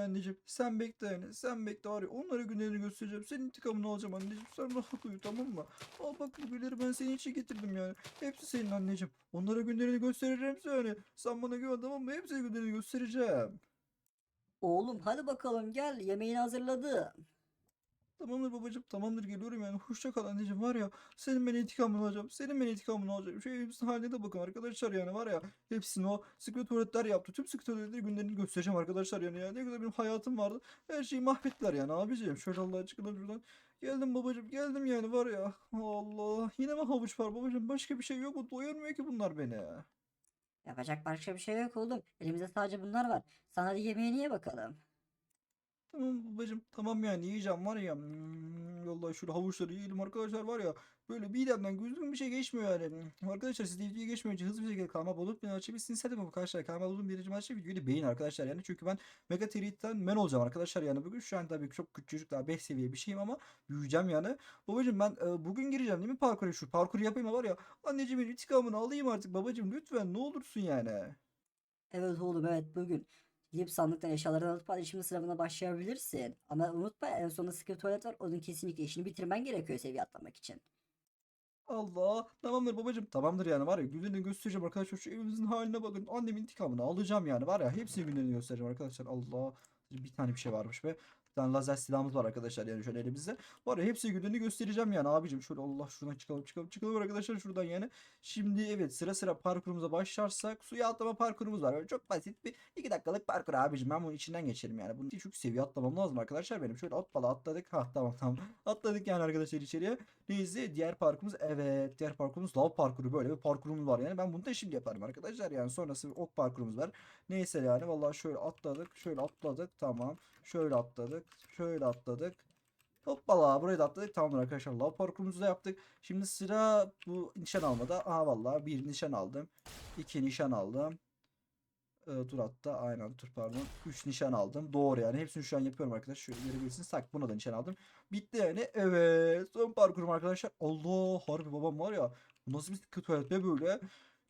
Anneciğim sen bekle yani sen bekle var ya onlara günlerini göstereceğim. Senin intikamını alacağım anneciğim. Sen rahat uyu tamam mı? Al bak bu gülleri ben senin için getirdim yani. Hepsi senin anneciğim. Onlara günlerini göstereceğim yani. Sen bana güven tamam mı? Hepsine günlerini göstereceğim. Oğlum hadi bakalım gel. Yemeğini hazırladım. Tamamdır babacığım tamamdır geliyorum yani. Hoşça kal anneciğim var ya senin ben intikamını alacağım senin ben intikamını alacağım. Şu evimizin haline de bakın arkadaşlar yani var ya hepsini o sıkı tuvaletler yaptı. Tüm sıkı tuvaletleri günlerini göstereceğim arkadaşlar yani. Ya ne kadar benim hayatım vardı her şeyi mahvettiler yani abiciğim. Şöyle Allah çıkalım şuradan. Geldim babacığım geldim yani var ya. Allah yine mi havuç var babacığım? Başka bir şey yok mu? Doyurmuyor ki bunlar beni. Yapacak başka bir şey yok oğlum. Elimizde sadece bunlar var. Sana hadi yemeğini ye bakalım. Tamam babacım tamam yani yiyeceğim var ya. Hmm, vallahi havuçları yiyelim arkadaşlar var ya. Böyle midemden gözüm bir şey geçmiyor yani. Hmm, arkadaşlar siz de videoya geçmeden hızlı bir şekilde kanalıma abone olup beni açabilirsiniz. Hadi arkadaşlar kanalıma abone olun birinci maçta videoyu da beğenin arkadaşlar yani. Çünkü ben Mega Treat'ten men olacağım arkadaşlar yani. Bugün şu an tabii çok küçük çocuk daha 5 seviye bir şeyim ama büyüyeceğim yani. Babacım ben e, bugün gireceğim değil mi parkura şu parkuru yapayım var ya. Anneciğimin intikamını alayım artık babacım. Lütfen ne olursun yani. Evet oğlum evet bugün gidip sandıktan eşyalarını alıp şimdi sınavına başlayabilirsin. Ama unutma en sonunda sıkı tuvalet var. Onun kesinlikle işini bitirmen gerekiyor seviye atlamak için. Allah. Tamamdır babacığım. Tamamdır yani var ya günlerini göstereceğim arkadaşlar. Şu evimizin haline bakın. Annemin intikamını alacağım yani var ya. Hepsini günlerini göstereceğim arkadaşlar. Allah. Bir tane bir şey varmış be. Bir tane lazer silahımız var arkadaşlar yani şöyle elimizde. Var ya hepsi günlerini göstereceğim yani abicim. Şöyle Allah şuradan çıkalım çıkalım çıkalım arkadaşlar şuradan yani. Şimdi evet sıra sıra parkurumuza başlarsak suya atlama parkurumuz var. Böyle çok basit bir 2 dakikalık parkur abicim. Ben bunun içinden geçerim yani. İçin çünkü seviye atlamam lazım arkadaşlar benim. Şöyle atbala atladık. Ha tamam tamam. Atladık yani arkadaşlar içeriye. Neyse diğer parkurumuz evet diğer parkurumuz lav parkuru böyle bir parkurumuz var yani ben bunu da şimdi yaparım arkadaşlar yani sonrası ok parkurumuz var neyse yani vallahi şöyle atladık şöyle atladık tamam şöyle atladık şöyle atladık. Hoppala burayı da atladık. Tamamdır arkadaşlar. Lav parkurumuzu da yaptık. Şimdi sıra bu nişan almada. Aha vallahi bir nişan aldım. İki nişan aldım. Ee, dur hatta aynen dur pardon. 3 nişan aldım. Doğru yani. Hepsini şu an yapıyorum arkadaşlar. Şöyle görebilirsiniz. Tak buna da nişan aldım. Bitti yani. Evet. Son parkurum arkadaşlar. Allah harbi babam var ya. Nasıl bir tuvalet be böyle.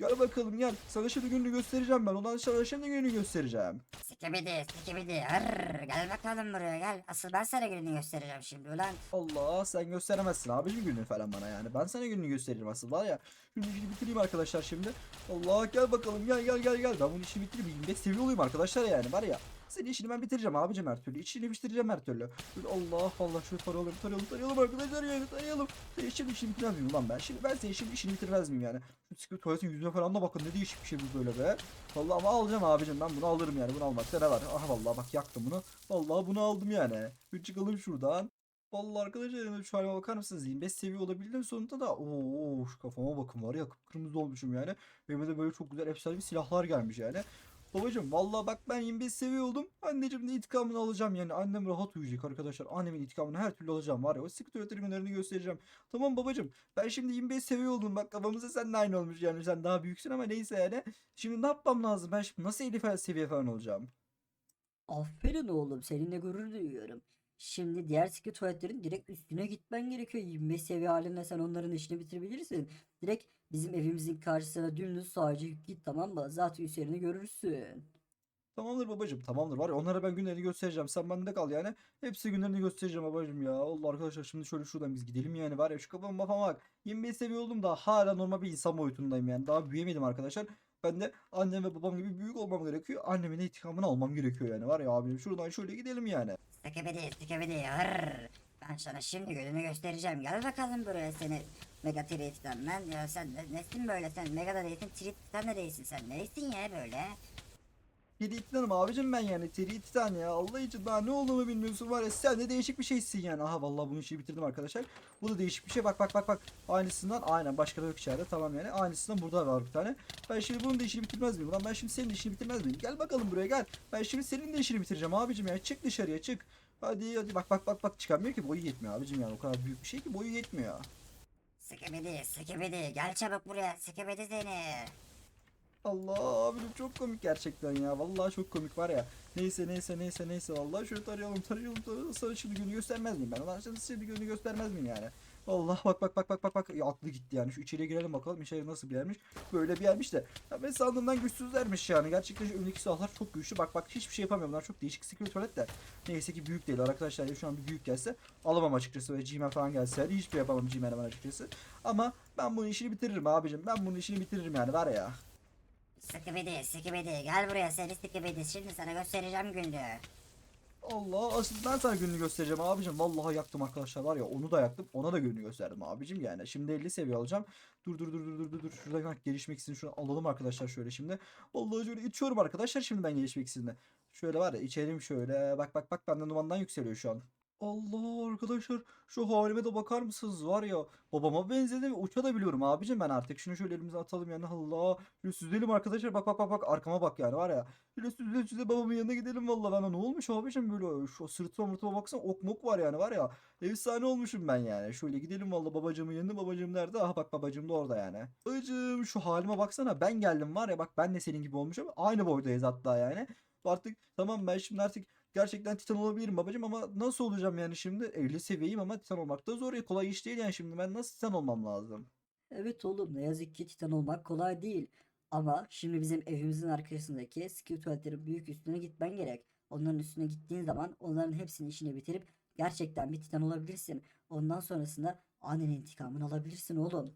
Gel bakalım gel. Sana şimdi gününü göstereceğim ben. Ondan sonra şimdi gününü göstereceğim. Sikibidi sikibidi hırr gel bakalım buraya gel asıl ben sana gününü göstereceğim şimdi ulan Allah sen gösteremezsin abicim gününü falan bana yani. Ben sana gününü gösteririm asıl var ya. Şunu işini bitireyim arkadaşlar şimdi. Allah gel bakalım gel gel gel gel. Ben bunu işi bitireyim. 25 seviye olayım arkadaşlar yani var ya. Senin işini ben bitireceğim abicim her türlü. İşini bitireceğim her türlü. Allah Allah şöyle tarayalım tarayalım tarayalım arkadaşlar yani tarayalım. Senin şimdi işini bitirmez miyim lan ben? Şimdi ben senin şimdi işini bitirmez miyim yani? Şu sıkı tuvaletin yüzüne falan da bakın ne değişik bir şey bu böyle be. Vallahi ama alacağım abicim ben bunu alırım yani bunu almakta ne var? Aha vallahi bak yaktım bunu. Vallahi bunu aldım yani. Bir çıkalım şuradan. Vallahi arkadaşlar şu halime bakar mısınız? 25 seviye olabildim sonunda da. Oo şu kafama bakın var ya kıpkırmızı olmuşum yani. Benim de böyle çok güzel efsane silahlar gelmiş yani. Babacım vallahi bak ben 25 seviye oldum. Anneciğim de intikamını alacağım yani. Annem rahat uyuyacak arkadaşlar. Annemin intikamını her türlü alacağım var ya. O sıkı tuvalet günlerini göstereceğim. Tamam babacım. Ben şimdi 25 seviye oldum. Bak kafamızda seninle aynı olmuş yani. Sen daha büyüksün ama neyse yani. Şimdi ne yapmam lazım? Ben şimdi nasıl 50 seviye falan olacağım? Aferin oğlum seninle gurur duyuyorum. Şimdi diğer sıkı tuvaletlerin direkt üstüne gitmen gerekiyor. 25 seviye halinde sen onların işini bitirebilirsin. Direkt bizim evimizin karşısına dümdüz sadece git tamam mı? Zaten üstlerini görürsün. Tamamdır babacım tamamdır. Var ya onlara ben günlerini göstereceğim. Sen bende kal yani. Hepsi günlerini göstereceğim babacım ya. Allah arkadaşlar şimdi şöyle şuradan biz gidelim yani. Var ya şu kafama kafama bak. 25 seviye oldum da hala normal bir insan boyutundayım yani. Daha büyüyemedim arkadaşlar. Ben de annem ve babam gibi büyük olmam gerekiyor. Annemin intikamını almam gerekiyor yani. Var ya abim şuradan şöyle gidelim yani. Sikibidi sikibidi hırr ben sana şimdi gününü göstereceğim. Gel bakalım buraya seni Mega Treat'ten ben ya sen ne- nesin böyle? Sen Mega Treat'in Treat'ten de değilsin sen. Neysin ya böyle? Titanım abicim ben yani. Teri titan ya. Allah için daha ne olduğumu bilmiyorsun var ya. Sen de değişik bir şeysin yani. Aha vallahi bunu işi bitirdim arkadaşlar. Bu da değişik bir şey. Bak bak bak bak. Aynısından aynen. Başka da yok içeride tamam yani. Aynısından burada var bir tane. Ben şimdi bunun da işini bitirmez miyim? Lan ben şimdi senin de işini bitirmez miyim? Gel bakalım buraya gel. Ben şimdi senin de işini bitireceğim abicim ya. Çık dışarıya çık hadi hadi bak bak bak bak çıkamıyor ki boyu yetmiyor abicim yani o kadar büyük bir şey ki boyu yetmiyor sikibidi sikibidi gel çabuk buraya sikibidi seni Allah abim çok komik gerçekten ya. Vallahi çok komik var ya. Neyse neyse neyse neyse vallahi şöyle tarayalım tarayalım tarayalım. Sana şimdi günü göstermez miyim ben? Sana şimdi günü göstermez miyim yani? Allah bak bak bak bak bak bak. Ya, aklı gitti yani. Şu içeriye girelim bakalım. İçeri nasıl bir yermiş. Böyle bir yermiş de. Ya ben sandığımdan güçsüzlermiş yani. Gerçekten şu önündeki silahlar çok güçlü. Bak bak hiçbir şey yapamıyorum. Bunlar çok değişik secret tuvalet de. Neyse ki büyük değil arkadaşlar. Ya şu an bir büyük gelse alamam açıkçası. Böyle G-Man falan gelse hadi hiçbir şey yapamam G-Man'e ben açıkçası. Ama ben bunun işini bitiririm abicim. Ben bunun işini bitiririm yani var ya. Sıkıbidi sıkıbidi gel buraya seni sıkıbidi şimdi sana göstereceğim günlüğü. Allah asıl ben sana gününü göstereceğim abicim. Vallahi yaktım arkadaşlar var ya onu da yaktım. Ona da gününü gösterdim abicim yani. Şimdi 50 seviye alacağım. Dur dur dur dur dur dur. Şuradan bak gelişmek için şunu alalım arkadaşlar şöyle şimdi. Vallahi şöyle içiyorum arkadaşlar şimdi ben gelişmek için Şöyle var ya içelim şöyle. Bak bak bak benden dumandan yükseliyor şu an. Allah arkadaşlar şu halime de bakar mısınız? Var ya babama benzedim ve uçabiliyorum abicim. Ben artık şunu şöyle elimize atalım yani. Allah şöyle süzelim arkadaşlar. Bak bak bak bak arkama bak yani var ya. Şöyle süze süze babamın yanına gidelim valla bana ne olmuş abicim böyle? Şu sırtıma mırtıma baksana ok mok var yani var ya. Efsane olmuşum ben yani. Şöyle gidelim valla babacığımın yanına. Babacığım nerede? Ah bak babacığım da orada yani. Babacığım şu halime baksana. Ben geldim var ya bak ben de senin gibi olmuşum. Aynı boydayız hatta yani. Artık tamam ben şimdi artık gerçekten titan olabilirim babacığım ama nasıl olacağım yani şimdi 50 seviyeyim ama titan olmak da zor ya kolay iş değil yani şimdi ben nasıl titan olmam lazım Evet oğlum ne yazık ki titan olmak kolay değil. Ama şimdi bizim evimizin arkasındaki skill tuvaletlerin büyük üstüne gitmen gerek. Onların üstüne gittiğin zaman onların hepsinin işini bitirip gerçekten bir titan olabilirsin. Ondan sonrasında annenin intikamını alabilirsin oğlum.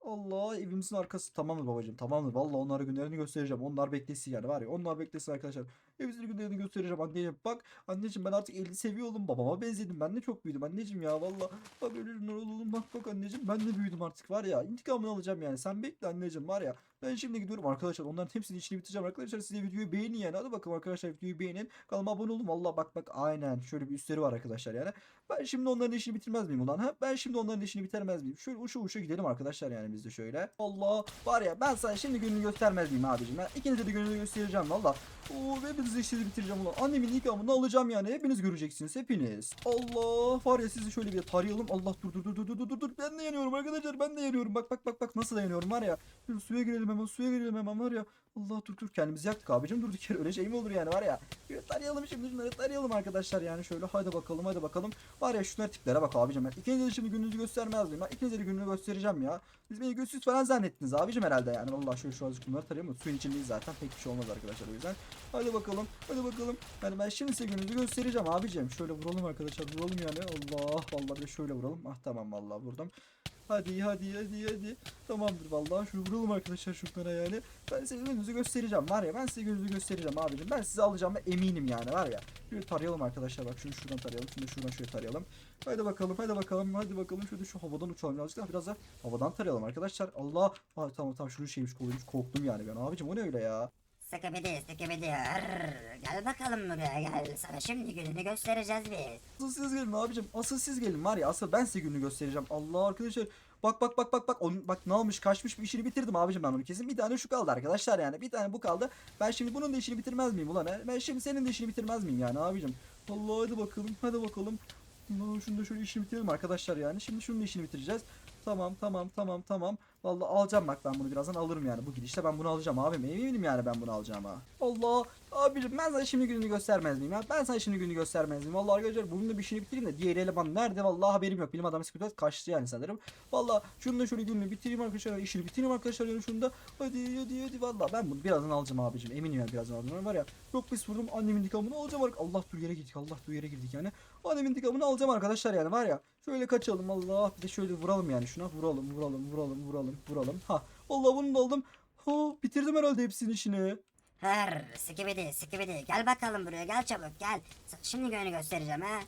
Allah evimizin arkası tamamdır babacığım tamamdır. Vallahi onlara günlerini göstereceğim. Onlar beklesin yani var ya onlar beklesin arkadaşlar. Evimizin günlerini göstereceğim anneciğim. Bak anneciğim ben artık 50 seviye oldum. Babama benzedim. Ben de çok büyüdüm anneciğim ya valla. Bak günler oğlum bak bak anneciğim ben de büyüdüm artık var ya. İntikamını alacağım yani. Sen bekle anneciğim var ya. Ben şimdi gidiyorum arkadaşlar. Onların hepsinin işini bitireceğim arkadaşlar. Size videoyu beğenin yani. Hadi bakalım arkadaşlar videoyu beğenin. Kanalıma abone olun. Valla bak bak aynen. Şöyle bir üstleri var arkadaşlar yani. Ben şimdi onların işini bitirmez miyim ulan? Ha? Ben şimdi onların işini bitirmez miyim? Şöyle uçu uçu gidelim arkadaşlar yani biz de şöyle. Allah var ya ben sana şimdi gününü göstermez miyim abicim? Ben ikinize de gününü göstereceğim valla. Oo hepinizi işini bitireceğim ulan. Annemin intikamını alacağım yani. Hepiniz göreceksiniz hepiniz. Allah var ya sizi şöyle bir tarayalım. Allah dur dur dur dur dur dur dur. Ben de yanıyorum arkadaşlar. Ben de yanıyorum. Bak bak bak bak nasıl dayanıyorum var ya. Şöyle suya girelim hemen suya girelim hemen var ya. Allah dur dur kendimizi yaktık abicim durduk yere öyle şey mi olur yani var ya. Tarayalım şimdi şunları tarayalım arkadaşlar yani şöyle hadi bakalım hadi bakalım. Var ya şunlar tiplere bak abicim ben. İkinize de şimdi gününüzü göstermez miyim? Ben ikinize de gününü göstereceğim ya. Siz beni gözsüz falan zannettiniz abicim herhalde yani. Vallahi şöyle şu azıcık bunları tarayalım. Suyun içindeyiz zaten pek bir şey olmaz arkadaşlar o yüzden. Hadi bakalım hadi bakalım. Yani ben şimdi size gününüzü göstereceğim abicim. Şöyle vuralım arkadaşlar vuralım yani. Allah vallahi şöyle vuralım. Ah tamam vallahi vurdum. Hadi hadi hadi hadi. Tamamdır vallahi. Şunu vuralım arkadaşlar şunlara yani. Ben size gününüzü göstereceğim var ya. Ben size gününüzü göstereceğim abicim. Ben size alacağım eminim yani var ya. Şöyle tarayalım arkadaşlar bak şunu şuradan tarayalım. Da şuradan şöyle tarayalım. Hadi bakalım hadi bakalım hadi bakalım. Şöyle şu havadan uçalım birazcık biraz da havadan tarayalım arkadaşlar. Allah. Ay, tamam tamam şunu şeymiş koluymuş korktum yani ben abicim o ne öyle ya. Sıkıbidi sıkıbidi. Gel bakalım buraya gel sana şimdi gününü göstereceğiz biz. Asıl siz gelin abicim. Asıl siz gelin var ya. Asıl ben size gününü göstereceğim. Allah arkadaşlar. Bak bak bak bak bak. Onun, bak ne olmuş kaçmış bir işini bitirdim abicim ben onu kesin. Bir tane şu kaldı arkadaşlar yani. Bir tane bu kaldı. Ben şimdi bunun da işini bitirmez miyim ulan? Ben şimdi senin de işini bitirmez miyim yani abicim? Allah hadi bakalım. Hadi bakalım. Şunu da şöyle işini bitirelim arkadaşlar yani. Şimdi şunun işini bitireceğiz. Tamam tamam tamam tamam. Vallahi alacağım bak ben bunu birazdan alırım yani. Bu gidişte ben bunu alacağım abim. Eminim yani ben bunu alacağım ha. Allah abicim ben sana şimdi gününü göstermez miyim ya? Ben sana şimdi gününü göstermez miyim? Vallahi arkadaşlar bunun da bir işini bitireyim de diğer eleman nerede? Vallahi haberim yok. Bilim adamı sıkıntı kaçtı yani sanırım. Vallahi şunu da şöyle gününü bitireyim arkadaşlar. işini bitireyim arkadaşlar yani şunu da. Hadi hadi hadi vallahi ben bunu birazdan alacağım abicim. Eminim yani birazdan alacağım. Var ya çok pis vurdum annemin intikamını alacağım. Allah dur yere gittik. Allah dur yere girdik yani. Annemin intikamını alacağım arkadaşlar yani var ya. Şöyle kaçalım Allah. Bir de şöyle vuralım yani şuna. Vuralım vuralım vuralım vuralım vuralım. Ha. Allah bunu da aldım. Ha, bitirdim herhalde hepsinin işini. Hır sıkıbidi sıkıbidi gel bakalım buraya gel çabuk gel. Şimdi gününü göstereceğim ha.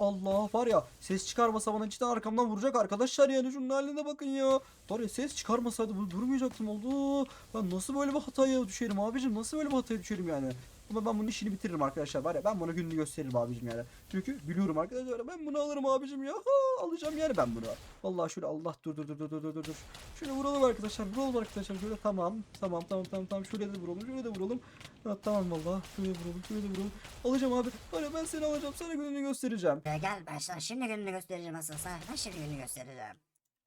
Allah var ya ses çıkarmasa bana cidden arkamdan vuracak arkadaşlar yani şunun haline bakın ya. Var ya ses çıkarmasaydı bu durmayacaktım oldu. Ben nasıl böyle bir hataya düşerim abicim nasıl böyle bir hataya düşerim yani. Ama ben bunun işini bitiririm arkadaşlar var ya ben buna gününü gösteririm abicim yani. Çünkü biliyorum arkadaşlar ben bunu alırım abicim ya. Ha, alacağım yani ben bunu. Vallahi şöyle Allah dur dur dur dur dur dur dur. Şöyle vuralım arkadaşlar vuralım arkadaşlar şöyle tamam tamam tamam tamam tamam şöyle de vuralım şöyle de vuralım. Ha, tamam vallahi şöyle vuralım şöyle de vuralım. Alacağım abi. Ya ben seni alacağım sana gününü göstereceğim. Buraya gel ben sana şimdi gününü göstereceğim asıl sana. Ben şimdi gününü göstereceğim.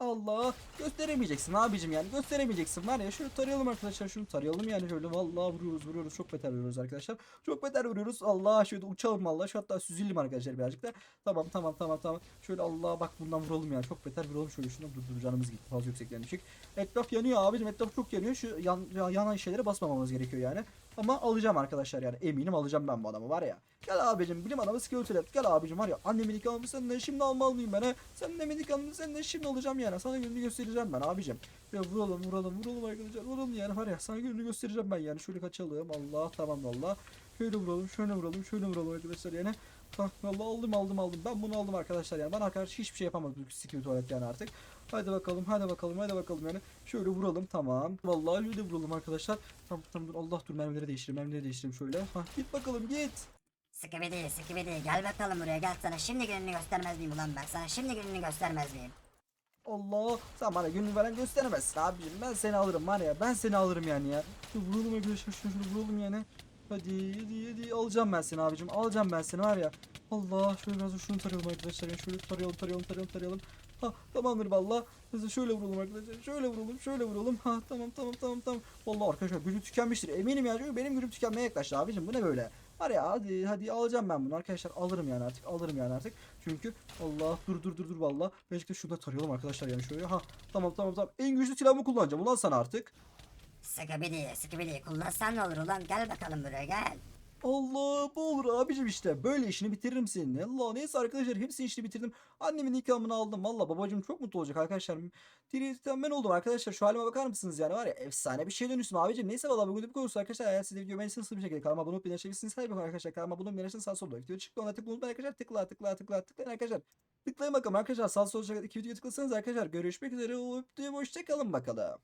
Allah gösteremeyeceksin abicim yani gösteremeyeceksin. Var ya şunu tarayalım arkadaşlar şunu tarayalım yani şöyle. Vallahi vuruyoruz vuruyoruz. Çok beter vuruyoruz arkadaşlar. Çok beter vuruyoruz. Allah şöyle uçalım vallahi. Şu hatta süzülelim arkadaşlar birazcık da. Tamam tamam tamam tamam. Şöyle Allah bak bundan vuralım ya. Çok beter vuralım. Şöyle şuna dur dur canımız gitti. Fazla yüksekten düşük. Etraf yanıyor abicim. Etraf çok yanıyor. Şu yan, yanan şeylere basmamamız gerekiyor yani ama alacağım arkadaşlar yani eminim alacağım ben bu adamı var ya. Gel abicim bilim adamı skeleton gel abicim var ya annemin nikahını senden şimdi almalı mıyım ben he. Sen annemin nikahını senden şimdi alacağım yani. Sana gününü göstereceğim ben abicim. Ya vuralım vuralım vuralım arkadaşlar vuralım yani var ya. Sana gününü göstereceğim ben yani. Şöyle kaçalım Allah tamam valla şöyle vuralım şöyle vuralım şöyle vuralım arkadaşlar yani. Hah valla aldım aldım aldım. Ben bunu aldım arkadaşlar yani. Bana karşı hiçbir şey yapamaz bu skill tuvalet yani artık Hadi bakalım hadi bakalım hadi bakalım yani. Şöyle vuralım tamam. Vallahi öyle vuralım arkadaşlar. Tamam tamam dur Allah dur mermileri değiştireyim mermileri değiştireyim şöyle. Hah git bakalım git. Sıkıbidi sıkıbidi gel bakalım buraya gel sana şimdi gününü göstermez miyim ulan ben? Sana şimdi gününü göstermez miyim? Allah sen bana gününü falan gösteremezsin abicim. Ben seni alırım var ya ben seni alırım yani ya. Dur, vuralım arkadaşlar şunu şunu vuralım yani. Hadi hadi hadi. Alacağım ben seni abicim alacağım ben seni var ya. Allah şöyle biraz şunu tarayalım arkadaşlar yani şöyle tarayalım tarayalım tarayalım tarayalım Ha tamamdır valla Hızlı şöyle vuralım arkadaşlar şöyle vuralım şöyle vuralım. Ha tamam tamam tamam tamam. Vallahi arkadaşlar gücü tükenmiştir. Eminim ya çünkü benim gücüm tükenmeye yaklaştı abicim. Bu ne böyle? Var ya hadi hadi alacağım ben bunu arkadaşlar. Alırım yani artık alırım yani artık. Çünkü Allah dur dur dur dur valla Belki de şurada tarayalım arkadaşlar yani şöyle. Ha tamam tamam tamam. En güçlü silahımı kullanacağım ulan sana artık. Sıkıbidi sıkıbidi kullansan ne olur ulan? Gel bakalım buraya gel. Allah bu olur abicim işte. Böyle işini bitiririm senin Allah neyse arkadaşlar hepsi işini bitirdim. Annemin nikahını aldım. Valla babacım çok mutlu olacak arkadaşlar. Tiritten ben oldum arkadaşlar. Şu halime bakar mısınız yani? Var ya efsane bir şey dönüştüm abicim. Neyse valla bugün de bu konuştuk arkadaşlar. Eğer siz de videoyu beğenirseniz hızlı bir şekilde kanalıma abone olup beğenirseniz sahip olun arkadaşlar kanalıma abone olup beğenirseniz sağ solda video çıktı. Ona tıklayın arkadaşlar. Tıkla tıkla tıkla tıklayın arkadaşlar. Tıklayın bakalım arkadaşlar. Sağ sol iki videoya tıklasanız arkadaşlar görüşmek üzere. Öptüm. Hoşçakalın bakalım